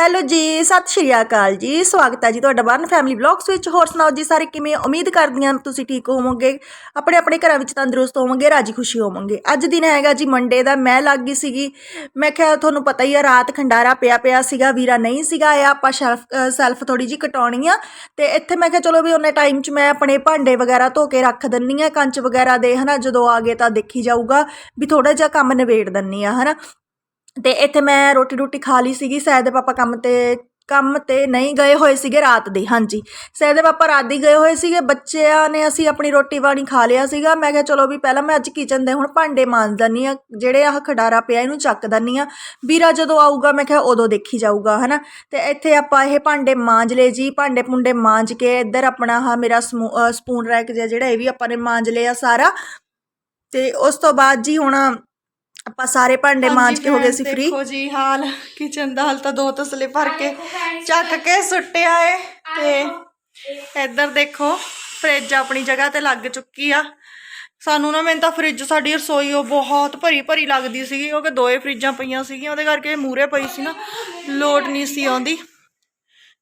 Hello ਜੀ, ਸਤਿ ਸ਼੍ਰੀ ਅਕਾਲ ਜੀ। ਸਵਾਗਤ ਹੈ ਜੀ ਤੁਹਾਡਾ ਬਰਨ ਫੈਮਿਲੀ ਵਲੌਗਸ ਵਿੱਚ। ਹੋਰ ਸੁਣਾਓ ਜੀ, ਸਾਰੇ ਕਿਵੇਂ? ਉਮੀਦ ਕਰਦੀ ਹਾਂ ਤੁਸੀਂ ਠੀਕ ਹੋਵੋਗੇ। ਆਪਣੇ ਆਪਣੇ ਘਰਾਂ ਵਿੱਚ ਤੰਦਰੁਸਤ ਹੋਵੋਗੇ, ਰਾਜੀ ਖੁਸ਼ੀ ਹੋਵੋਗੇ। ਅੱਜ ਦਿਨ ਹੈਗਾ ਜੀ ਮੰਡੇ ਦਾ, ਮੈਂ ਲੱਗ ਗਈ ਸੀਗੀ। ਮੈਂ ਕਿਹਾ ਤੁਹਾਨੂੰ ਪਤਾ ਹੀ ਆ, ਰਾਤ ਖੰਡਾਰਾ ਪਿਆ ਪਿਆ ਸੀਗਾ, ਵੀਰਾ ਨਹੀਂ ਸੀਗਾ ਇਹ ਆਪਾਂ ਸ਼ੈਲਫ ਸੈਲਫ ਥੋੜੀ ਜੀ ਕਟਾਉਣੀ ਆ। ਤੇ ਇੱਥੇ ਮੈਂ ਕਿਹਾ ਚਲੋ ਵੀ ਉਹਨੇ ਟਾਈਮ 'ਚ ਮੈਂ ਆਪਣੇ ਭਾਂਡੇ ਵਗੈਰਾ ਧੋ ਕੇ ਰੱਖ ਦਿੰਨੀ ਆ, ਕੰਚ ਵਗੈਰਾ ਦੇ, ਹਨਾ? ਜਦੋਂ ਆ ਗਏ ਤਾਂ ਦੇਖੀ ਜਾਊਗਾ, ਵੀ ਥੋੜਾ ਜਿਹਾ ਕੰਮ ਨਿਬੇੜ ਦਿੰਨੀ ਆ, ਹਨਾ? ਅਤੇ ਇੱਥੇ ਮੈਂ ਰੋਟੀ ਰੋਟੀ ਖਾ ਲਈ ਸੀਗੀ। ਸੈਦ ਦੇ ਪਾਪਾ ਕੰਮ ਤੇ ਕੰਮ ਤੇ ਨਹੀਂ ਗਏ ਹੋਏ ਸੀਗੇ ਰਾਤ ਦੇ, ਹਾਂਜੀ। ਸੈਦ ਦੇ ਪਾਪਾ ਰਾਤ ਦੀ ਗਏ ਹੋਏ ਸੀਗੇ, ਬੱਚਿਆਂ ਨੇ ਅਸੀਂ ਆਪਣੀ ਰੋਟੀ ਪਾਣੀ ਖਾ ਲਿਆ ਸੀਗਾ। ਮੈਂ ਕਿਹਾ, ਚਲੋ ਵੀ ਪਹਿਲਾਂ ਮੈਂ ਅੱਜ ਕਿਚਨ ਦੇ ਹੁਣ ਭਾਂਡੇ ਮਾਂਜ ਦਿੰਦੀ ਹਾਂ, ਜਿਹੜੇ ਆਹ ਖਡਾਰਾ ਪਿਆ ਇਹਨੂੰ ਚੱਕ ਦਿੰਦੀ ਹਾਂ। ਵੀਰਾ ਜਦੋਂ ਆਊਗਾ, ਮੈਂ ਕਿਹਾ ਉਦੋਂ ਦੇਖੀ ਜਾਊਗਾ, ਹਨਾ? ਤੇ ਇੱਥੇ ਆਪਾਂ ਇਹ ਭਾਂਡੇ ਮਾਂਜ ਲਏ ਜੀ, ਭਾਂਡੇ ਪੁੰਡੇ ਮਾਂਜ ਕੇ ਇੱਧਰ ਆਪਣਾ ਆਹ ਮੇਰਾ ਸਮੂ- ਅਹ ਸਪੂਨ ਰੈਕ ਜਿਹਾ ਜਿਹੜਾ ਇਹ ਵੀ ਆਪਾਂ ਨੇ ਮਾਂਜ ਲਿਆ ਸਾਰਾ। ਤੇ ਉਸ ਤੋਂ ਬਾਅਦ ਜੀ ਹੁਣ ਆਪਾਂ ਸਾਰੇ ਭਾਂਡੇ ਮਾਂਜ ਕੇ ਹੋ ਗਏ ਸੀ ਫ੍ਰੀ ਦੇਖੋ ਜੀ ਹਾਲ ਕਿਚਨ ਦਾ ਹਾਲ ਤਾਂ ਦੋ ਤਸਲੇ ਭਰ ਕੇ ਚੱਕ ਕੇ ਸੁੱਟਿਆ ਏ ਤੇ ਇੱਧਰ ਦੇਖੋ ਫ੍ਰਿਜ ਆਪਣੀ ਜਗ੍ਹਾ ਤੇ ਲੱਗ ਚੁੱਕੀ ਆ। ਸਾਨੂੰ ਨਾ ਮੈਨੂੰ ਤਾਂ ਫ੍ਰਿਜ ਸਾਡੀ ਰਸੋਈ ਉਹ ਬਹੁਤ ਭਰੀ ਭਰੀ ਲੱਗਦੀ ਸੀਗੀ ਕਿਉਂਕਿ ਦੋਏ ਫ੍ਰਿਜਾਂ ਪਈਆਂ ਸੀਗੀਆਂ ਉਹਦੇ ਕਰਕੇ ਮੂਰੇ ਪਈ ਸੀ ਨਾ ਲੋਡ ਨਹੀਂ ਸੀ ਆਉਂਦੀ।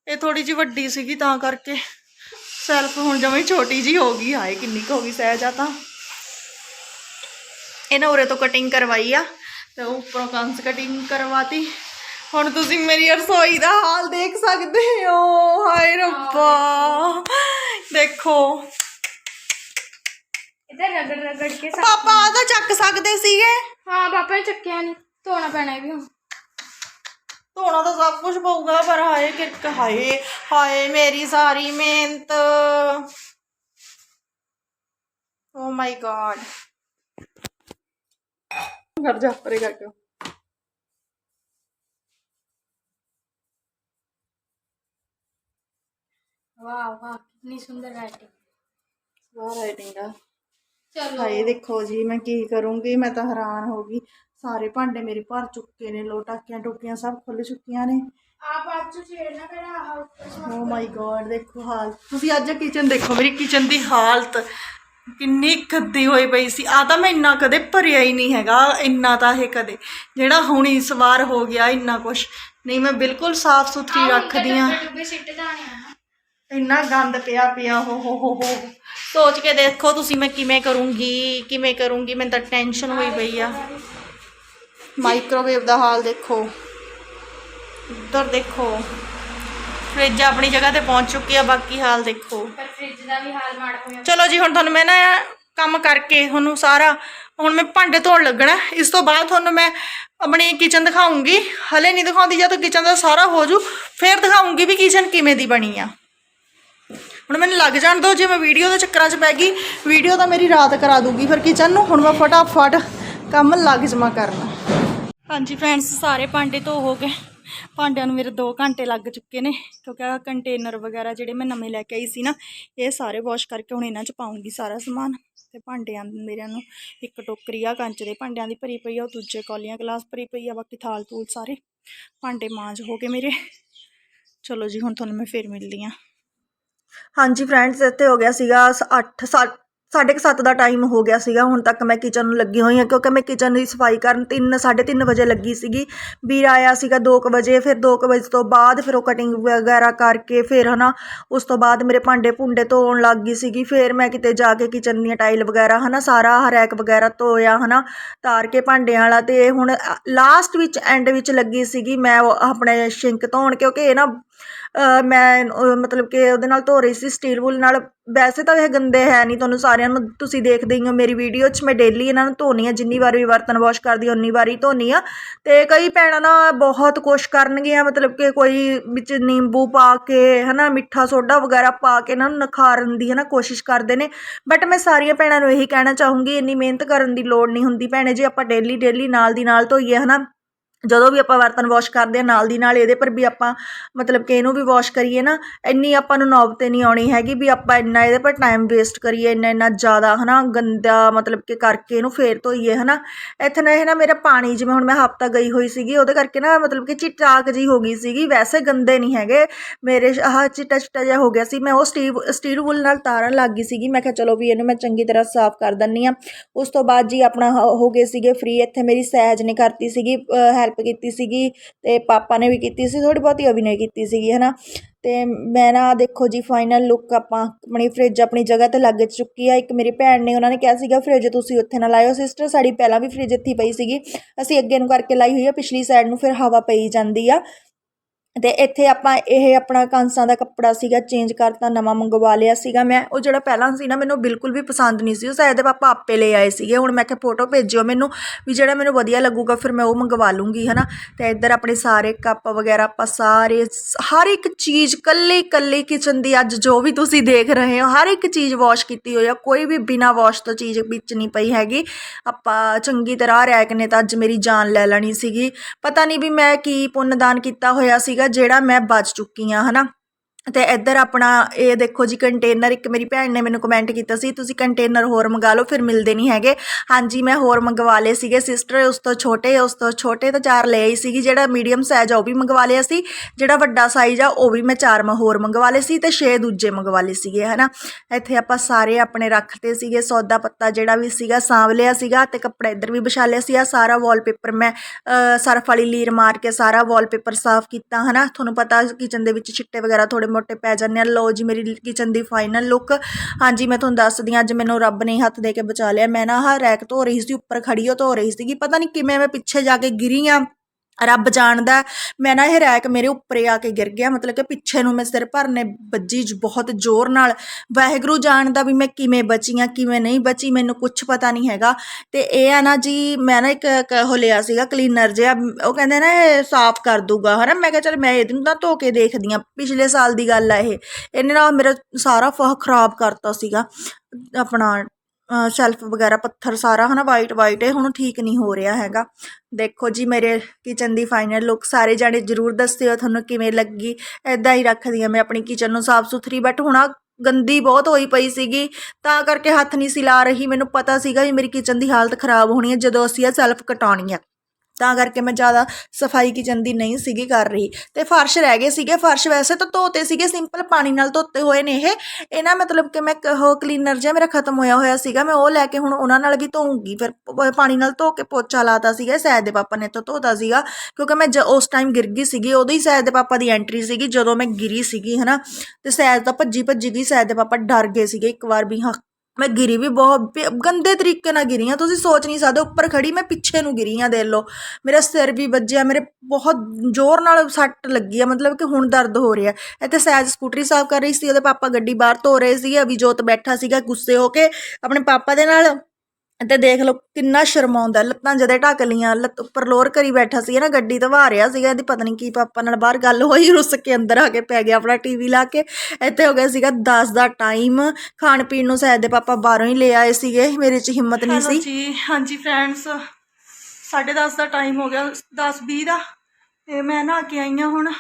ਇਹ ਥੋੜੀ ਜਿਹੀ ਵੱਡੀ ਸੀਗੀ ਤਾਂ ਕਰਕੇ ਸੈਲਫ ਹੁਣ ਜਮਾਂ ਛੋਟੀ ਜੀ ਹੋ ਗਈ ਹਾਏ ਕਿੰਨੀ ਕੁ ਹੋ ਗਈ ਸਹਿਜ ਤਾਂ। ਇਹਨਾਂ ਉਰੇ ਤੋਂ ਕਟਿੰਗ ਕਰਵਾਈ ਆ ਤੇ ਉੱਪਰੋਂ ਕੰਸ ਕਟਿੰਗ ਕਰਵਾਤੀ। ਹੁਣ ਤੁਸੀਂ ਮੇਰੀ ਰਸੋਈ ਦਾ ਹਾਲ ਦੇਖ ਸਕਦੇ ਹੋ। ਹਾਏ ਰੱਬਾ। ਦੇਖੋ। ਇਧਰ ਰਗੜ ਰਗੜ ਕੇ ਪਾਪਾ ਆ ਤਾਂ ਚੱਕ ਸਕਦੇ ਸੀਗੇ। ਹਾਂ ਪਾਪਾ ਨੇ ਚੱਕਿਆ ਨਹੀਂ ਧੋਣਾ ਪੈਣਾ ਇਹ ਵੀ ਹੁਣ। ਧੋਣਾ ਤਾਂ ਸਭ ਕੁਝ ਪਊਗਾ ਪਰ ਹਾਏ ਕਿਰਕ ਹਾਏ ਹਾਏ ਮੇਰੀ ਸਾਰੀ ਮਿਹਨਤ। ਓ ਮਾਈ ਗॉड ਘਰ ਜਾ ਪਰੇ ਕਰਕੇ ਵਾਹ ਵਾਹ ਕਿੰਨੀ ਸੁੰਦਰ ਰਾਈਟਿੰਗ ਵਾਹ ਰਾਈਟਿੰਗ ਆ ਚਲੋ। ਹਾਏ ਦੇਖੋ ਜੀ ਮੈਂ ਕੀ ਕਰੂੰਗੀ? ਮੈਂ ਤਾਂ ਹੈਰਾਨ ਹੋ ਗਈ। ਸਾਰੇ ਭਾਂਡੇ ਮੇਰੇ ਭਰ ਚੁੱਕੇ ਨੇ ਲੋਟਾਕੀਆਂ ਟੋਕੀਆਂ ਸਭ ਖੁੱਲ ਚੁੱਕੀਆਂ ਨੇ। ਆਪ ਅੱਜ ਛੇੜਨਾ ਕਿਹੜਾ ਆਹ ਉੱਪਰ ਸਾ- ਓ ਮਾਈ ਗॉड ਦੇਖੋ ਹਾਲ ਤੁਸੀਂ ਅੱਜ ਕਿਚਨ ਦੇਖੋ ਮੇਰੀ ਕਿਚਨ ਦੀ ਹਾਲਤ। ਕਿੰਨੀ ਖੱਦੀ ਹੋਈ ਪਈ ਸੀ। ਆ ਤਾਂ ਮੈਂ ਇੰਨਾ ਕਦੇ ਭਰਿਆ ਹੀ ਨਹੀਂ ਹੈਗਾ ਇੰਨਾ ਤਾਂ ਇਹ ਕਦੇ। ਜਿਹੜਾ ਹੁਣ ਇਸ ਵਾਰ ਹੋ ਗਿਆ ਇੰਨਾ ਕੁਛ। ਨਹੀਂ ਮੈਂ ਬਿਲਕੁਲ ਸਾਫ਼ ਸੁਥਰੀ ਰੱਖਦੀ ਆ ਡੱਬੇ ਸਿੱਟ ਇੰਨਾ ਗੰਦ ਪਿਆ ਪਿਆ ਹੋ ਹੋ ਹੋ ਹੋ। ਸੋਚ ਕੇ ਦੇਖੋ ਤੁਸੀਂ ਮੈਂ ਕਿਵੇਂ ਕਰੂੰਗੀ ਕਿਵੇਂ ਕਰੂੰਗੀ ਮੈਨੂੰ ਤਾਂ ਟੈਨਸ਼ਨ ਹੋਈ ਪਈ ਆ। ਮਾਈਕ੍ਰੋਵੇਵ ਦਾ ਹਾਲ ਦੇਖੋ। ਉੱਧਰ ਦੇਖੋ। ਫ੍ਰਿਜ ਆਪਣੀ ਜਗ੍ਹਾ ਤੇ ਪਹੁੰਚ ਚੁੱਕੀ ਆ ਬਾਕੀ ਹਾਲ ਦੇਖੋ। ਪਰ ਫ੍ਰਿਜ ਦਾ ਵੀ ਹਾਲ ਮਾੜਾ ਹੋਇਆ। ਚਲੋ ਜੀ ਹੁਣ ਤੁਹਾਨੂੰ ਮੈਂ ਨਾ ਕੰਮ ਕਰਕੇ ਤੁਹਾਨੂੰ ਸਾਰਾ ਹੁਣ ਮੈਂ ਭਾਂਡੇ ਧੋਣ ਲੱਗਣਾ। ਇਸ ਤੋਂ ਬਾਅਦ ਤੁਹਾਨੂੰ ਮੈਂ ਆਪਣੀ ਕਿਚਨ ਦਿਖਾਉਂਗੀ। ਹਲੇ ਨਹੀਂ ਦਿਖਾਉਂਦੀ ਜਦੋਂ ਕਿਚਨ ਦਾ ਸਾਰਾ ਹੋ ਜੂ ਫਿਰ ਦਿਖਾਉਂਗੀ ਵੀ ਕਿਚਨ ਕਿਵੇਂ ਦੀ ਬਣੀ ਆ। ਹੁਣ ਮੈਨੂੰ ਲੱਗ ਜਾਣ ਦਿਓ ਜੇ ਮੈਂ ਵੀਡੀਓ ਦੇ ਚੱਕਰਾਂ 'ਚ ਪੈ ਗਈ ਵੀਡੀਓ ਤਾਂ ਮੇਰੀ ਰਾਤ ਕਰਾ ਦੂਗੀ। ਫਿਰ ਕਿਚਨ ਨੂੰ ਹੁਣ ਮੈਂ ਫਟਾਫਟ ਕੰਮ ਲੱਗ ਜਮਾ ਕਰਨਾ। ਹਾਂਜੀ ਫਰੈਂਡਸ ਸਾਰੇ ਭਾਂਡੇ ਧੋ ਹੋ ਗਏ। ਭਾਂਡਿਆਂ ਨੂੰ ਮੇਰੇ 2 ਘੰਟੇ ਲੱਗ ਚੁੱਕੇ ਨੇ, ਕਿਉਂਕਿ ਆਹ ਕੰਟੇਨਰ ਵਗੈਰਾ ਜਿਹੜੇ ਮੈਂ ਨਵੇਂ ਲੈ ਕੇ ਆਈ ਸੀ ਨਾ, ਇਹ ਸਾਰੇ ਵਾਸ਼ ਕਰਕੇ ਹੁਣ ਇਹਨਾਂ 'ਚ ਪਾਉਂਗੀ ਸਾਰਾ ਸਮਾਨ। ਤੇ ਭਾਂਡਿਆਂ ਮੇਰਿਆਂ ਨੂੰ ਇੱਕ ਟੋਕਰੀ ਆ ਕੰਚ ਦੇ, ਭਾਂਡਿਆਂ ਦੀ ਭਰੀ ਪਈ ਆ, ਉਹ ਦੂਜੇ ਕੌਲੀਆਂ ਗਲਾਸ ਭਰੀ ਪਈ ਆ, ਬਾਕੀ ਥਾਲ ਥੂਲ ਸਾਰੇ। ਭਾਂਡੇ ਮਾਂਜ ਹੋ ਗਏ ਮੇਰੇ। ਚਲੋ ਜੀ, ਹੁਣ ਤੁਹਾਨੂੰ ਮੈਂ ਫੇਰ ਮਿਲਦੀ ਆ ਹਾਂਜੀ ਫਰੈਂਡਸ ਇੱਥੇ ਹੋ ਗਿਆ ਸੀਗਾ 8 ਸਾਢੇ ਕੁ ਸੱਤ ਦਾ ਟਾਈਮ ਹੋ ਗਿਆ ਸੀਗਾ, ਹੁਣ ਤੱਕ ਮੈਂ ਕਿਚਨ ਨੂੰ ਲੱਗੀ ਹੋਈ ਹਾਂ, ਕਿਉਂਕਿ ਮੈਂ ਕਿਚਨ ਦੀ ਸਫ਼ਾਈ ਕਰਨ 3 3:30 ਵਜੇ ਲੱਗੀ ਸੀਗੀ। ਵੀਰ ਆਇਆ ਸੀਗਾ 2 ਵਜੇ, ਫਿਰ 2 ਵਜੇ ਤੋਂ ਬਾਅਦ ਫਿਰ ਉਹ ਕਟਿੰਗ ਵਗੈਰਾ ਕਰਕੇ ਫਿਰ ਹਨਾ, ਉਸ ਤੋਂ ਬਾਅਦ ਮੇਰੇ ਭਾਂਡੇ ਭੁੰਡੇ ਧੋਣ ਲੱਗ ਗਈ ਸੀਗੀ, ਫਿਰ ਮੈਂ ਕਿਤੇ ਜਾ ਕੇ ਕਿਚਨ ਦੀਆਂ ਟਾਈਲ ਵਗੈਰਾ ਹਨਾ, ਸਾਰਾ ਰੈਕ ਵਗੈਰਾ ਧੋਇਆ ਹਨਾ, ਤਾਰ ਕੇ ਭਾਂਡਿਆਂ ਵਾਲਾ ਤੇ ਹੁਣ ਲਾਸਟ ਵਿੱਚ ਐਂਡ ਵਿੱਚ ਲੱਗੀ ਸੀਗੀ, ਮੈਂ ਉਹ ਆਪਣੇ ਸ਼ਿੰਕ ਧੋਣ, ਕਿਉਂਕਿ ਇਹ ਨਾ ਮੈਂ ਮਤਲਬ ਕਿ ਉਹਦੇ ਨਾਲ ਧੋ ਰਹੀ ਸੀ ਸਟੀਲ ਵੂਲ ਨਾਲ। ਵੈਸੇ ਤਾਂ ਇਹ ਗੰਦੇ ਹੈ ਨਹੀਂ, ਤੁਹਾਨੂੰ ਸਾਰਿਆਂ ਨੂੰ ਤੁਸੀਂ ਦੇਖਦੇ ਹੀ ਹੋ ਮੇਰੀ ਵੀਡੀਓ 'ਚ। ਮੈਂ ਡੇਲੀ ਇਹਨਾਂ ਨੂੰ ਧੋਨੀ ਆ, ਜਿੰਨੀ ਵਾਰ ਵੀ ਬਰਤਨ ਵਾਸ਼ ਕਰਦੀ ਉਨੀ ਵਾਰੀ ਧੋਨੀ ਆ। ਤੇ ਕਈ ਭੈਣਾਂ ਨਾ ਬਹੁਤ ਕੁਛ ਕਰਨਗੀਆਂ, ਮਤਲਬ ਕਿ ਕੋਈ ਵਿੱਚ ਨਿੰਬੂ ਪਾ ਕੇ, ਹਨਾ, ਮਿੱਠਾ ਸੋਡਾ ਵਗੈਰਾ ਪਾ ਕੇ ਇਹਨਾਂ ਨੂੰ ਨਖਾਰਨ ਦੀ, ਹਨਾ, ਕੋਸ਼ਿਸ਼ ਕਰਦੇ ਨੇ। ਬਟ ਮੈਂ ਸਾਰੀਆਂ ਭੈਣਾਂ ਨੂੰ ਇਹੀ ਕਹਿਣਾ ਚਾਹੂੰਗੀ, ਇੰਨੀ ਮਿਹਨਤ ਕਰਨ ਦੀ ਲੋੜ ਨਹੀਂ ਹੁੰਦੀ। ਭੈਣੇ, ਜੇ ਆਪਾਂ ਡੇਲੀ ਡੇਲੀ ਨਾਲ ਦੀ ਨਾਲ ਧੋਈਏ, ਹਨਾ ਜਦੋਂ ਵੀ ਆਪਾਂ ਬਰਤਨ ਵਾਸ਼ ਕਰਦੇ ਹਾਂ, ਨਾਲ ਦੀ ਨਾਲ ਇਹਦੇ ਪਰ ਵੀ ਆਪਾਂ ਮਤਲਬ ਕਿ ਇਹਨੂੰ ਵੀ ਵਾਸ਼ ਕਰੀਏ ਨਾ, ਇੰਨੀ ਆਪਾਂ ਨੂੰ ਨੌਬ ਨਹੀਂ ਆਉਣੀ ਹੈਗੀ ਵੀ ਆਪਾਂ ਇੰਨਾ ਇਹਦੇ ਪਰ ਟਾਈਮ ਵੇਸਟ ਕਰੀਏ, ਇੰਨਾ ਇੰਨਾ ਜ਼ਿਆਦਾ ਹਨਾ ਗੰਦਾ ਮਤਲਬ ਕਿ ਕਰਕੇ ਇਹਨੂੰ ਫੇਰ ਧੋਈਏ ਹਨਾ। ਇੱਥੇ ਨਾ ਇਹ ਨਾ ਮੇਰਾ ਪਾਣੀ ਜਿਵੇਂ ਹੁਣ ਮੈਂ ਹਫਤਾ ਗਈ ਹੋਈ ਸੀਗੀ, ਉਹਦੇ ਕਰਕੇ ਨਾ ਮਤਲਬ ਕਿ ਚਿਟਾਕ ਜੀ ਹੋ ਗਈ ਸੀਗੀ, ਵੈਸੇ ਗੰਦੇ ਨਹੀਂ ਹੈਗੇ। ਮੇਰੇ ਆਹ ਚਿੱਟਾ ਚਿੱਟਾ ਜਿਹਾ ਹੋ ਗਿਆ ਸੀ, ਮੈਂ ਉਹ ਸਟੀਵ ਸਟੀਲ ਵੂਲ ਨਾਲ ਤਾਰਨ ਲੱਗ ਗਈ ਸੀਗੀ, ਮੈਂ ਕਿਹਾ ਚਲੋ ਵੀ ਇਹਨੂੰ ਮੈਂ ਚੰਗੀ ਤਰ੍ਹਾਂ ਸਾਫ਼ ਕਰ ਦਿੰਨੀ ਆ ਉਸ ਤੋਂ ਬਾਅਦ ਜੀ ਆਪਣਾ ਹੋ ਹੋ ਗਏ ਸੀਗੇ ਫ੍ਰੀ ਇੱਥੇ ਮੇਰੀ ਸਹਿਜ ਨੇ ਕਰਤੀ ਸੀਗੀ ਹੈਲਪ ਕੀਤੀ ਸੀਗੀ ਅਤੇ ਪਾਪਾ ਨੇ ਵੀ ਕੀਤੀ ਸੀ, ਥੋੜ੍ਹੀ ਬਹੁਤੀ ਅਭਿਨੇ ਕੀਤੀ ਸੀਗੀ ਹੈ ਨਾ ਅਤੇ ਮੈਂ ਨਾ, ਦੇਖੋ ਜੀ ਫਾਈਨਲ ਲੁੱਕ ਆਪਾਂ ਆਪਣੀ ਫਰਿੱਜ ਆਪਣੀ ਜਗ੍ਹਾ ਤੇ ਲੱਗ ਚੁੱਕੀ ਆ। ਇੱਕ ਮੇਰੀ ਭੈਣ ਨੇ ਉਹਨਾਂ ਨੇ ਕਿਹਾ ਸੀਗਾ ਫਰਿੱਜ ਤੁਸੀਂ ਉੱਥੇ ਨਾ ਲਾਇਓ ਸਿਸਟਰ ਸਾਡੀ ਪਹਿਲਾਂ ਵੀ ਫਰਿੱਜ ਇੱਥੇ ਪਈ ਸੀਗੀ। ਅਸੀਂ ਅੱਗੇ ਨੂੰ ਕਰਕੇ ਲਾਈ ਹੋਈ ਆ, ਪਿਛਲੀ ਸਾਈਡ ਨੂੰ ਫਿਰ ਹਵਾ ਪਈ ਜਾਂਦੀ ਆ। ਅਤੇ ਇੱਥੇ ਆਪਾਂ ਇਹ ਆਪਣਾ ਕਾਂਸਾਂ ਦਾ ਕੱਪੜਾ ਸੀਗਾ ਚੇਂਜ ਕਰਤਾ, ਨਵਾਂ ਮੰਗਵਾ ਲਿਆ ਸੀਗਾ। ਮੈਂ ਉਹ ਜਿਹੜਾ ਪਹਿਲਾਂ ਸੀ ਨਾ, ਮੈਨੂੰ ਬਿਲਕੁਲ ਵੀ ਪਸੰਦ ਨਹੀਂ ਸੀ। ਉਹ ਸ਼ਾਇਦ ਪਾਪਾ ਆਪੇ ਲੈ ਆਏ ਸੀਗੇ। ਹੁਣ ਮੈਂ ਕਿਹਾ ਫੋਟੋ ਭੇਜਿਓ ਮੈਨੂੰ ਵੀ ਜਿਹੜਾ ਮੈਨੂੰ ਵਧੀਆ ਲੱਗੂਗਾ, ਫਿਰ ਮੈਂ ਉਹ ਮੰਗਵਾ ਲੂੰਗੀ, ਹਨਾ। ਤੇ ਇੱਧਰ ਆਪਣੇ ਸਾਰੇ ਕੱਪ ਵਗੈਰਾ, ਆਪਾਂ ਸਾਰੇ ਹਰ ਇੱਕ ਚੀਜ਼ ਕੱਲੀ ਕੱਲੀ ਕਿਚਨ ਦੀ ਅੱਜ ਜੋ ਵੀ ਤੁਸੀਂ ਦੇਖ ਰਹੇ ਹੋ, ਹਰ ਇੱਕ ਚੀਜ਼ ਵਾਸ਼ ਕੀਤੀ ਹੋਈ ਆ। ਕੋਈ ਵੀ ਬਿਨਾ ਵਾਸ਼ ਤੋਂ ਚੀਜ਼ ਵਿੱਚ ਨਹੀਂ ਪਈ ਹੈਗੀ। ਆਪਾਂ ਚੰਗੀ ਤਰ੍ਹਾਂ ਰੈਕ ਨੇ ਤਾਂ ਅੱਜ ਮੇਰੀ ਜਾਨ ਲੈ ਲੈਣੀ ਸੀਗੀ। ਪਤਾ ਨਹੀਂ ਵੀ ਮੈਂ ਕੀ ਪੁੰਨਦਾਨ ਕੀਤਾ ਹੋਇਆ ਸੀਗਾ ਜਿਹੜਾ ਮੈਂ ਬਚ ਚੁੱਕੀ ਹਾਂ ਹੈ ਨਾ ਅਤੇ ਇੱਧਰ ਆਪਣਾ ਇਹ ਦੇਖੋ ਜੀ ਕੰਟੇਨਰ ਇੱਕ ਮੇਰੀ ਭੈਣ ਨੇ ਮੈਨੂੰ ਕਮੈਂਟ ਕੀਤਾ ਸੀ, ਤੁਸੀਂ ਕੰਟੇਨਰ ਹੋਰ ਮੰਗਾ ਲਓ, ਫਿਰ ਮਿਲਦੇ ਨਹੀਂ ਹੈਗੇ। ਹਾਂਜੀ, ਮੈਂ ਹੋਰ ਮੰਗਵਾ ਲਏ ਸੀਗੇ ਸਿਸਟਰ ਉਸ ਤੋਂ ਛੋਟੇ, ਉਸ ਤੋਂ ਛੋਟੇ ਤਾਂ ਚਾਰ ਲੈ ਆਈ ਸੀਗੀ, ਜਿਹੜਾ ਮੀਡੀਅਮ ਸਾਈਜ਼ ਆ ਉਹ ਵੀ ਮੰਗਵਾ ਲਿਆ ਸੀ, ਜਿਹੜਾ ਵੱਡਾ ਸਾਈਜ਼ ਆ ਉਹ ਵੀ ਮੈਂ ਚਾਰ ਮ ਹੋਰ ਮੰਗਵਾ ਲਏ ਸੀ ਤੇ ਛੇ ਦੂਜੇ ਮੰਗਵਾ ਲਏ ਸੀਗੇ, ਹਨਾ। ਇੱਥੇ ਆਪਾਂ ਸਾਰੇ ਆਪਣੇ ਰੱਖਤੇ ਸੀਗੇ, ਸੌਦਾ ਪੱਤਾ ਜਿਹੜਾ ਵੀ ਸੀਗਾ, ਸਾਂਭ ਲਿਆ ਸੀਗਾ ਤੇ ਕੱਪੜਾ ਇੱਧਰ ਵੀ ਵਿਛਾ ਲਿਆ ਸੀ ਆ ਸਾਰਾ ਵਾਲਪੇਪਰ ਮੈਂ ਸਰਫ ਵਾਲੀ ਲੀਰ ਮਾਰ ਕੇ ਸਾਰਾ ਵਾਲਪੇਪਰ ਸਾਫ਼ ਕੀਤਾ, ਹਨਾ। ਤੁਹਾਨੂੰ ਪਤਾ ਕਿਚਨ ਦੇ ਵਿੱਚ ਛਿੱਟੇ ਵਗੈਰਾ ਥੋੜੇ ਮੋਟੇ ਪੈ ਜਾਂਦੇ ਆ। ਲਓ ਜੀ, ਮੇਰੀ ਕਿਚਨ ਦੀ ਫਾਈਨਲ ਲੁੱਕ ਹਾਂਜੀ, ਮੈਂ ਤੁਹਾਨੂੰ ਦੱਸਦੀ ਹਾਂ, ਅੱਜ ਮੈਨੂੰ ਰੱਬ ਨੇ ਹੱਥ ਦੇ ਕੇ ਬਚਾ ਲਿਆ। ਮੈਂ ਨਾ ਆਹ ਰੈਕ ਧੋ ਰਹੀ ਸੀ, ਉੱਪਰ ਖੜੀ ਹੋ ਧੋ ਰਹੀ ਸੀਗੀ। ਪਤਾ ਨਹੀਂ ਕਿਵੇਂ ਮੈਂ ਪਿੱਛੇ ਜਾ ਕੇ ਗਿਰੀ ਆ। ਰੱਬ ਜਾਣਦਾ ਮੈਂ ਨਾ ਇਹ ਰੈਕ ਮੇਰੇ ਉੱਪਰੇ ਆ ਕੇ ਗਿਰ ਗਿਆ। ਮਤਲਬ ਕਿ ਪਿੱਛੇ ਨੂੰ ਮੈਂ ਸਿਰ ਭਰਨੇ ਵੱਜੀ ਬਹੁਤ ਜ਼ੋਰ ਨਾਲ। ਵਾਹਿਗੁਰੂ ਜਾਣਦਾ ਵੀ ਮੈਂ ਕਿਵੇਂ ਬਚੀ ਆ, ਕਿਵੇਂ ਨਹੀਂ ਬਚੀ, ਮੈਨੂੰ ਕੁਝ ਪਤਾ ਨਹੀਂ ਹੈਗਾ। ਤੇ ਇਹ ਆ ਨਾ ਜੀ, ਮੈਂ ਨਾ ਇੱਕ ਇੱਕ ਉਹ ਲਿਆ ਸੀਗਾ, ਕਲੀਨਰ ਜਿਹਾ। ਉਹ ਕਹਿੰਦੇ ਨਾ ਇਹ ਸਾਫ਼ ਕਰ ਦੂਗਾ ਹਨਾ? ਮੈਂ ਕਿਹਾ, ਚਲ ਮੈਂ ਇਹਨੂੰ ਤਾਂ ਧੋ ਕੇ ਦੇਖਦੀ ਆ। ਪਿਛਲੇ ਸਾਲ ਦੀ ਗੱਲ ਆ ਇਹ। ਇਹਨੇ ਨਾ ਮੇਰਾ ਸਾਰਾ ਫਹ ਖਰਾਬ ਕਰਤਾ ਸੀਗਾ। ਆਪਣਾ ਸ਼ੈਲਫ ਵਗੈਰਾ, ਪੱਥਰ ਸਾਰਾ ਹੈ ਨਾ ਵਾਈਟ ਵਾਈਟ ਇਹ ਹੁਣ ਠੀਕ ਨਹੀਂ ਹੋ ਰਿਹਾ ਹੈਗਾ। ਦੇਖੋ ਜੀ ਮੇਰੇ ਕਿਚਨ ਦੀ ਫਾਈਨਲ ਲੁੱਕ ਸਾਰੇ ਜਾਣੇ ਜਰੂਰ ਦੱਸਿਓ ਤੁਹਾਨੂੰ ਕਿਵੇਂ ਲੱਗੀ। ਐਦਾਂ ਹੀ ਰੱਖਦੀ ਆ ਮੈਂ ਆਪਣੀ ਕਿਚਨ ਨੂੰ ਸਾਫ਼ ਸੁਥਰੀ ਬਟ ਹੁਣ ਗੰਦੀ ਬਹੁਤ ਹੋਈ ਪਈ ਸੀਗੀ, ਤਾਂ ਕਰਕੇ ਹੱਥ ਨਹੀਂ ਸੀ ਲਾ ਰਹੀ। ਮੈਨੂੰ ਪਤਾ ਸੀਗਾ ਵੀ ਮੇਰੀ ਕਿਚਨ ਦੀ ਹਾਲਤ ਖਰਾਬ ਹੋਣੀ ਹੈ ਜਦੋਂ ਅਸੀਂ ਇਹ ਸੈਲਫ ਕਟਾਉਣੀ ਹੈ। ਤਾਂ ਕਰਕੇ ਮੈਂ ਜ਼ਿਆਦਾ ਸਫ਼ਾਈ ਕਿਚਨ ਦੀ ਨਹੀਂ ਸੀਗੀ ਕਰ ਰਹੀ। ਤੇ ਫਰਸ਼ ਰਹਿ ਗਏ ਸੀਗੇ, ਫਰਸ਼ ਵੈਸੇ ਤਾਂ ਧੋਤੇ ਸੀਗੇ, ਸਿੰਪਲ ਪਾਣੀ ਨਾਲ ਧੋਤੇ ਹੋਏ ਨੇ ਇਹ। ਨਾ ਮਤਲਬ ਕਿ ਮੈਂ ਉਹ ਕਲੀਨਰ ਜਿਹਾ ਮੇਰਾ ਖਤਮ ਹੋਇਆ ਹੋਇਆ ਸੀਗਾ, ਮੈਂ ਉਹ ਲੈ ਕੇ ਹੁਣ ਉਹਨਾਂ ਨਾਲ ਵੀ ਧੋਊਂਗੀ। ਫਿਰ ਪਾਣੀ ਨਾਲ ਧੋ ਕੇ ਪੋਚਾ ਲਾਤਾ ਸੀਗਾ ਸੈਦ ਦੇ ਪਾਪਾ ਨੇ ਤਾਂ ਧੋਤਾ ਸੀਗਾ। ਕਿਉਂਕਿ ਮੈਂ ਜ- ਉਸ ਟਾਈਮ ਗਿਰ ਗਈ ਸੀਗੀ, ਉਦੋਂ ਹੀ ਸੈਦ ਦੇ ਪਾਪਾ ਦੀ ਐਂਟਰੀ ਸੀਗੀ, ਜਦੋਂ ਮੈਂ ਗਿਰੀ ਸੀਗੀ, ਹਨਾ। ਤੇ ਸੈਦ ਤਾਂ ਭੱਜੀ ਭੱਜੀ ਗਈ, ਸੈਦ ਦੇ ਪਾਪਾ ਡਰ ਗਏ ਸੀਗੇ ਇੱਕ ਵਾਰ ਵੀ, ਹਾਂ ਮੈਂ ਗਿਰੀ ਵੀ ਬਹੁਤ ਗੰਦੇ ਤਰੀਕੇ ਨਾਲ ਗਿਰੀ ਹਾਂ। ਤੁਸੀਂ ਸੋਚ ਨਹੀਂ ਸਕਦੇ, ਉੱਪਰ ਖੜੀ ਮੈਂ ਪਿੱਛੇ ਨੂੰ ਗਿਰੀ ਹਾਂ, ਦੇਖ ਲਓ। ਮੇਰਾ ਸਿਰ ਵੀ ਵੱਜਿਆ, ਮੇਰੇ ਬਹੁਤ ਜ਼ੋਰ ਨਾਲ ਸੱਟ ਲੱਗੀ ਆ, ਮਤਲਬ ਕਿ ਹੁਣ ਦਰਦ ਹੋ ਰਿਹਾ। ਇੱਥੇ ਸਹਿਜ ਸਕੂਟਰੀ ਸਾਫ਼ ਕਰ ਰਹੀ ਸੀ, ਉਹਦੇ ਪਾਪਾ ਗੱਡੀ ਬਾਹਰ ਧੋ ਰਹੇ ਸੀ ਅਭਿਜੋਤ ਬੈਠਾ ਸੀਗਾ ਗੁੱਸੇ ਹੋ ਕੇ, ਆਪਣੇ ਪਾਪਾ ਦੇ ਨਾਲ। ਤੇ ਦੇਖ ਲਓ ਕਿੰਨਾ ਸ਼ਰਮਾਉਂਦਾ ਲੱਤਾਂ ਜਦੇ ਢੱਕ ਲੀਆਂ ਲੱਤ ਉੱਪਰ ਲੋਰ ਕਰੀ ਬੈਠਾ ਸੀ ਨਾ ਗੱਡੀ ਧਵਾ ਰਿਹਾ ਸੀਗਾ ਇਹਦੀ ਪਤਾ ਨਹੀਂ ਕੀ ਪਾਪਾ ਨਾਲ ਬਾਹਰ ਗੱਲ ਹੋਈ ਰੁੱਸ ਕੇ ਅੰਦਰ ਆ ਕੇ ਪੈ ਗਿਆ ਆਪਣਾ ਟੀਵੀ ਲਾ ਕੇ ਇੱਥੇ ਹੋ ਗਿਆ ਸੀਗਾ 10 ਦਾ ਟਾਈਮ ਖਾਣ ਪੀਣ ਨੂੰ ਸਹਿਜ ਦੇ ਪਾਪਾ ਬਾਹਰੋਂ ਹੀ ਲੈ ਆਏ ਸੀਗੇ ਮੇਰੇ 'ਚ ਹਿੰਮਤ ਨਹੀਂ ਸੀ। ਜੀ ਹਾਂਜੀ ਫਰੈਂਡਸ 10:30 ਦਾ ਟਾਈਮ ਹੋ ਗਿਆ 10:20 ਦਾ ਤੇ ਮੈਂ ਨਹਾ ਕੇ ਆਈ ਹਾਂ ਹੁਣ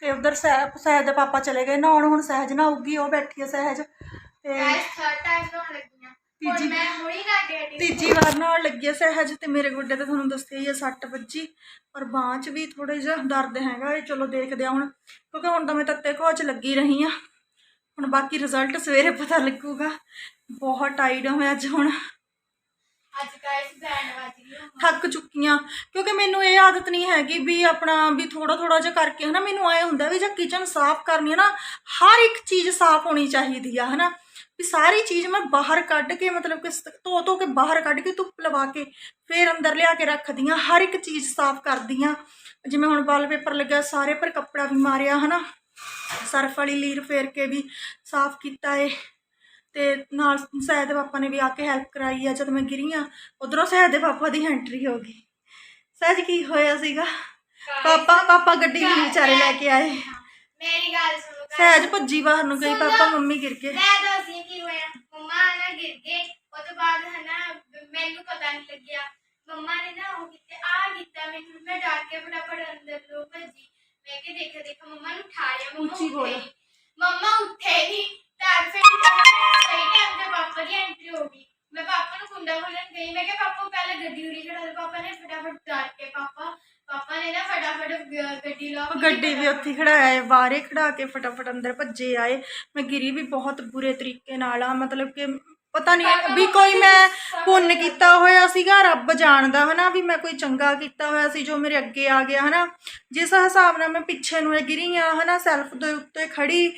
ਤੇ ਉਧਰ ਸਹਿਜ ਸਹਿਜ ਦੇ ਪਾਪਾ ਚਲੇ ਗਏ ਨਹਾਉਣ ਹੁਣ ਸਹਿਜ ਨਹਾਊਗੀ ਉਹ ਬੈਠੀ ਹੈ ਸਹਿਜ ਤੇ ਗਾਇਸ ਥਰਡ ਟਾਈਮ ਤੋਂ ਲੱਗੀਆਂ ਹੁਣ ਤੀਜੀ- ਮੈਂ ਹੁਣੀ ਨਾ ਡੇਟੀ ਤੀਜੀ ਵਾਰ ਨਹਾਉਣ ਲੱਗੀ ਹੈ ਸਹਿਜ ਤੇ ਮੇਰੇ ਗੋਡੇ ਤੇ ਤੁਹਾਨੂੰ ਦੱਸਿਆ ਹੀ ਹੈ ਸੱਟ ਵੱਜੀ। ਪਰ ਬਾਂਹ 'ਚ ਵੀ ਥੋੜਾ ਜਿਹਾ ਦਰਦ ਹੈਗਾ ਇਹ ਚਲੋ ਦੇਖਦੇ ਆ ਹੁਣ। ਕਿਉਂਕਿ ਹੁਣ ਤਾਂ ਮੈਂ ਤੱਤੇ ਕੋਚ ਲੱਗੀ ਰਹੀ ਆ। ਹੁਣ ਬਾਕੀ ਰਿਜ਼ਲਟ ਸਵੇਰੇ ਪਤਾ ਲੱਗੂਗਾ। ਬਹੁਤ ਟਾਈਡ ਹਾਂ ਮੈਂ ਅੱਜ ਹੁਣ। ਅੱਜ ਬੈਂਡ ਵੱਜ ਗਈ ਹੁਣ। ਥੱਕ ਚੁੱਕੀਆਂ ਕਿਉਂਕਿ ਮੈਨੂੰ ਇਹ ਆਦਤ ਨਹੀਂ ਹੈਗੀ ਵੀ ਆਪਣਾ ਵੀ ਥੋੜਾ ਥੋੜਾ ਜਿਹਾ ਕਰਕੇ ਹਨਾ ਮੈਨੂੰ ਐ ਹੁੰਦਾ ਵੀ ਜੇ ਕਿਚਨ ਸਾਫ਼ ਕਰਨੀ ਹੈ ਨਾ ਹਰ ਇੱਕ ਚੀਜ਼ ਸਾਫ਼ ਹੋਣੀ ਚਾਹੀਦੀ ਆ ਹਨਾ। ਵੀ ਸਾਰੀ ਚੀਜ਼ ਮੈਂ ਬਾਹਰ ਕੱਢ ਕੇ ਮਤਲਬ ਕਿ ਧੋ ਧੋ ਕੇ ਬਾਹਰ ਕੱਢ ਕੇ ਧੁੱਪ ਲਵਾ ਕੇ ਫੇਰ ਅੰਦਰ ਲਿਆ ਕੇ ਰੱਖਦੀ ਹਾਂ ਹਰ ਇੱਕ ਚੀਜ਼ ਸਾਫ਼ ਕਰਦੀ ਹਾਂ। ਜਿਵੇਂ ਹੁਣ ਵਾਲਪੇਪਰ ਲੱਗਿਆ ਸਾਰੇ ਪਰ ਕੱਪੜਾ ਵੀ ਮਾਰਿਆ ਹਨਾ? ਸਰਫ ਵਾਲੀ ਲੀਰ ਫੇਰ ਕੇ ਵੀ ਸਾਫ਼ ਕੀਤਾ ਏ। ਤੇ ਨਾਲ ਸਹਿਜ ਦੇ ਪਾਪਾ ਨੇ ਵੀ ਆ ਕੇ ਹੈਲਪ ਕਰਾਈ ਆ ਜਦ ਮੈਂ ਗਿਰੀ ਆ ਉਧਰੋਂ ਸਹਿਜ ਦੇ ਪਾਪਾ ਦੀ ਐਂਟਰੀ ਹੋ ਗਈ। ਸਹਿਜ ਕੀ ਹੋਇਆ ਸੀਗਾ? ਪਾਪਾ ਪਾਪਾ ਗੱਡੀ ਵਿਚਾਰੇ ਲੈ ਕੇ ਆਏ। ਮੇਰੀ ਗੱਲ ਸਹਿਜ ਭੱਜੀ ਬਾਹਰ ਨੂੰ ਗਈ। ਪਾਪਾ ਮੰਮੀ ਗਿਰ ਗਏ। ਮੈਂ ਦੱਸਦੀ ਕੀ ਹੋਇਆ ਮੰਮਾ ਨਾ ਗਿਰ ਗਏ। ਉਹ ਤੋਂ ਬਾਅਦ ਹੈ ਨਾ ਮੈਨੂੰ ਪਤਾ ਨਹੀਂ ਲੱਗਿਆ। ਮੰਮਾ ਨੇ ਨਾ ਉਹ ਕੀਤਾ ਆ ਕੀਤਾ ਮੈਨੂੰ ਮੈਂ ਡਰ ਕੇ ਫਟਾਫਟ ਅੰਦਰ ਨੂੰ ਭੱਜੀ। ਮੈਂ ਕਿ ਦੇਖ ਦੇਖ ਮੰਮਾ ਨੂੰ ਉਠਾ ਲਿਆ। ਮੰਮਾ ਉੱਚੀ ਬੋਲ। ਮੰਮਾ ਉੱਠੇ ਨਹੀਂ ਤਾਂ ਫਿਰ ਸਹੀ ਟਾਈਮ ਤੇ ਪਾਪਾ ਦੀ ਐਂਟਰੀ ਹੋ ਗਈ। ਮੈਂ ਪਾਪਾ ਨੂੰ ਕੁੰਡਾ ਖੋਲਣ ਗਈ। ਮੈਂ ਕਿਹਾ ਪਾਪਾ ਪਹਿਲੇ ਗੱਡੀ ਉਰੀ ਖੜਾ ਦੇ। ਪਾਪਾ ਨੇ ਫਟਾਫਟ ਡਰ ਕੇ ਪਾਪਾ ਪਾਪਾ ਨੇ ਨਾ ਫਟਾਫਟ ਗੱਡੀ ਲੋਕ ਗੱਡੀ ਵੀ ਉੱਥੇ ਖੜਾਇਆ ਹੈ ਬਾਹਰੇ ਖੜਾ ਕੇ ਫਟਾਫਟ ਅੰਦਰ ਭੱਜੇ ਆਏ। ਮੈਂ ਗਿਰੀ ਵੀ ਬਹੁਤ ਬੁਰੇ ਤਰੀਕੇ ਨਾਲ ਆ ਮਤਲਬ ਕਿ ਪਤਾ ਨਹੀਂ ਵੀ ਕੋਈ ਮੈਂ ਪੁੰਨ ਕੀਤਾ ਹੋਇਆ ਸੀਗਾ ਰੱਬ ਜਾਣਦਾ ਹਨਾ ਵੀ ਮੈਂ ਕੋਈ ਚੰਗਾ ਕੀਤਾ ਹੋਇਆ ਸੀ ਜੋ ਮੇਰੇ ਅੱਗੇ ਆ ਗਿਆ ਹਨਾ। ਜਿਸ ਹਿਸਾਬ ਨਾਲ ਮੈਂ ਪਿੱਛੇ ਨੂੰ ਗਿਰੀ ਆ ਹਨਾ ਸੈਲਫ ਦੇ ਉੱਤੇ ਖੜੀ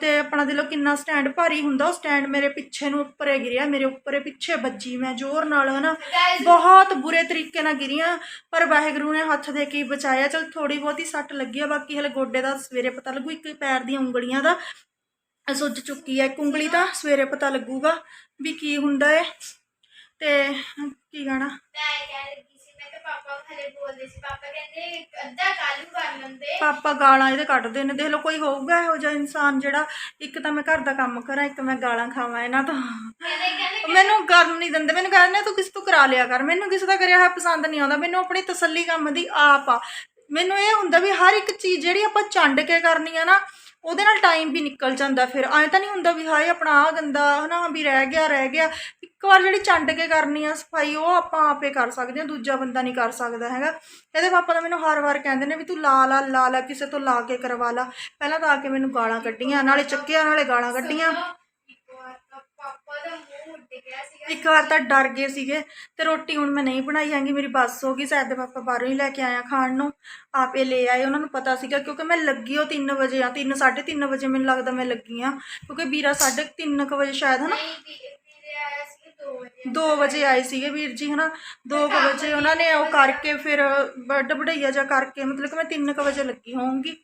ਤੇ ਆਪਣਾ ਦਿਲੋਂ ਕਿੰਨਾ ਸਟੈਂਡ ਭਾਰੀ ਹੁੰਦਾ ਉਹ ਸਟੈਂਡ ਮੇਰੇ ਪਿੱਛੇ ਨੂੰ ਉੱਪਰੇ ਗਿਰਿਆ ਮੇਰੇ ਉੱਪਰੇ ਪਿੱਛੇ ਵੱਜੀ ਮੈਂ ਜ਼ੋਰ ਨਾਲ ਹਨਾ। ਬਹੁਤ ਬੁਰੇ ਤਰੀਕੇ ਨਾਲ ਗਿਰੀਆਂ ਪਰ ਵਾਹਿਗੁਰੂ ਨੇ ਹੱਥ ਦੇ ਕੇ ਬਚਾਇਆ। ਚਲ ਥੋੜੀ ਬਹੁਤੀ ਸੱਟ ਲੱਗੀ ਆ ਬਾਕੀ ਹਲੇ ਗੋਡੇ ਦਾ ਸਵੇਰੇ ਪਤਾ ਲੱਗੂ ਇੱਕ ਪੈਰ ਦੀਆਂ ਉਂਗਲੀਆਂ ਦਾ। ਸੁੱਜ ਚੁੱਕੀ ਹੈ ਇੱਕ ਉਂਗਲੀ ਤਾਂ ਸਵੇਰੇ ਪਤਾ ਲੱਗੂਗਾ ਵੀ ਕੀ ਹੁੰਦਾ ਹੈ ਤੇ ਕੀ ਗਾਣਾ ਪਾਪਾ ਗਾਲਾਂ ਇਹਦੇ ਕੱਢਦੇ ਨੇ ਦੇਖ ਲਓ ਕੋਈ ਹੋਊਗਾ ਇਹੋ ਜਿਹਾ ਇਨਸਾਨ ਜਿਹੜਾ ਇੱਕ ਤਾਂ ਮੈਂ ਘਰ ਦਾ ਕੰਮ ਕਰਾਂ ਇੱਕ ਮੈਂ ਗਾਲਾਂ ਖਾਵਾਂ ਇਹਨਾਂ ਤੋਂ। ਮੈਨੂੰ ਕਰਨ ਨਹੀਂ ਦਿੰਦੇ। ਮੈਨੂੰ ਕਹਿੰਦੇ ਤੂੰ ਕਿਸੇ ਤੋਂ ਕਰਾ ਲਿਆ ਕਰ? ਮੈਨੂੰ ਕਿਸੇ ਦਾ ਕਰਿਆ ਹੋਇਆ ਪਸੰਦ ਨਹੀਂ ਆਉਂਦਾ। ਮੈਨੂੰ ਆਪਣੀ ਤਸੱਲੀ ਕੰਮ ਦੀ ਆਪ ਆ। ਮੈਨੂੰ ਇਹ ਹੁੰਦਾ ਵੀ ਹਰ ਇੱਕ ਚੀਜ਼ ਜਿਹੜੀ ਆਪਾਂ ਚੰਡ ਕੇ ਕਰਨੀ ਆ ਨਾ, ਉਹਦੇ ਨਾਲ ਟਾਈਮ ਵੀ ਨਿਕਲ ਜਾਂਦਾ ਫਿਰ। ਐਂ ਤਾਂ ਨਹੀਂ ਹੁੰਦਾ ਵੀ ਹਾਏ ਆਪਣਾ ਆ ਗੰਦਾ, ਹਨਾ, ਵੀ ਰਹਿ ਗਿਆ ਰਹਿ ਗਿਆ। ਇੱਕ ਵਾਰ ਜਿਹੜੀ ਚੰਡ ਕੇ ਕਰਨੀ ਆ ਸਫ਼ਾਈ, ਉਹ ਆਪਾਂ ਆਪੇ ਕਰ ਸਕਦੇ ਹਾਂ, ਦੂਜਾ ਬੰਦਾ ਨਹੀਂ ਕਰ ਸਕਦਾ ਹੈਗਾ। ਇਹਦੇ ਪਾਪਾ ਤਾਂ ਮੈਨੂੰ ਹਰ ਵਾਰ ਕਹਿੰਦੇ ਨੇ ਵੀ ਤੂੰ ਲਾ ਲਾ ਲਾ ਲਾ, ਕਿਸੇ ਤੋਂ ਲਾ ਕੇ ਕਰਵਾ ਲਾ। ਪਹਿਲਾਂ ਤਾਂ ਆ ਕੇ ਮੈਨੂੰ ਗਾਲਾਂ ਕੱਢੀਆਂ, ਨਾਲੇ ਚੱਕਿਆ, ਨਾਲੇ ਗਾਲਾਂ ਕੱਢੀਆਂ। ਇੱਕ ਵਾਰ ਤਾਂ ਡਰ ਗਏ ਸੀਗੇ ਤੇ ਰੋਟੀ ਹੁਣ ਮੈਂ ਨਹੀਂ ਬਣਾਈ ਹੈਗੀ ਮੇਰੀ ਬੱਸ ਹੋ ਗਈ ਸ਼ਾਇਦ ਦੇ ਪਾਪਾ ਬਾਹਰੋਂ ਹੀ ਲੈ ਕੇ ਆਇਆ ਖਾਣ ਨੂੰ। ਆਪੇ ਲੈ ਆਏ ਉਹਨਾਂ ਨੂੰ ਪਤਾ ਸੀਗਾ ਕਿਉਂਕਿ ਮੈਂ ਲੱਗੀ ਉਹ 3 ਵਜੇ ਆ 3 3:30 ਵਜੇ ਮੈਨੂੰ ਲੱਗਦਾ ਮੈਂ ਲੱਗੀ ਆ ਕਿਉਂਕਿ ਵੀਰਾ 3:30 ਕੁ ਵਜੇ ਸ਼ਾਇਦ ਹਨਾ? ਨਹੀਂ ਵੀਰੇ ਵੀਰੇ ਆਇਆ ਸੀ 2 ਵਜੇ। 2 ਵਜੇ ਆਏ ਸੀਗੇ ਵੀਰ ਜੀ ਹਨਾ? 2 ਵਜੇ ਉਹਨਾਂ ਨੇ ਉਹ ਕਰਕੇ ਫਿਰ ਵੱਡ ਵਡਈਆ ਜਾ ਕਰਕੇ ਮਤਲਬ ਕਿ ਮੈਂ 3 ਵਜੇ ਲੱਗੀ ਹੋਊਂਗੀ।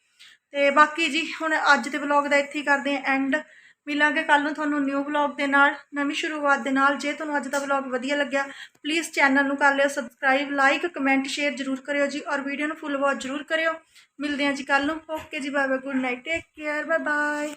ਤੇ ਬਾਕੀ ਜੀ ਹੁਣ ਅੱਜ ਦੇ ਵਲੌਗ ਦਾ ਇੱਥੇ ਹੀ ਕਰਦੇ ਆਂ ਐਂਡ ਮਿਲਾਂਗੇ ਕੱਲ ਨੂੰ ਤੁਹਾਨੂੰ ਨਿਊ ਵਲੌਗ ਦੇ ਨਾਲ, ਨਵੀਂ ਸ਼ੁਰੂਆਤ ਦੇ ਨਾਲ। ਜੇ ਤੁਹਾਨੂੰ ਅੱਜ ਦਾ ਵਲੌਗ ਵਧੀਆ ਲੱਗਿਆ ਪਲੀਜ਼ ਚੈਨਲ ਨੂੰ ਕਰ ਲਿਓ ਸਬਸਕ੍ਰਾਈਬ ਲਾਈਕ ਕਮੈਂਟ ਸ਼ੇਅਰ ਜ਼ਰੂਰ ਕਰਿਓ ਜੀ ਔਰ ਵੀਡੀਓ ਨੂੰ ਫੁੱਲ ਵਾਚ ਜ਼ਰੂਰ ਕਰਿਓ। ਮਿਲਦੇ ਹਾਂ ਜੀ ਕੱਲ ਨੂੰ। ਓਕੇ ਜੀ bye bye good night take care bye bye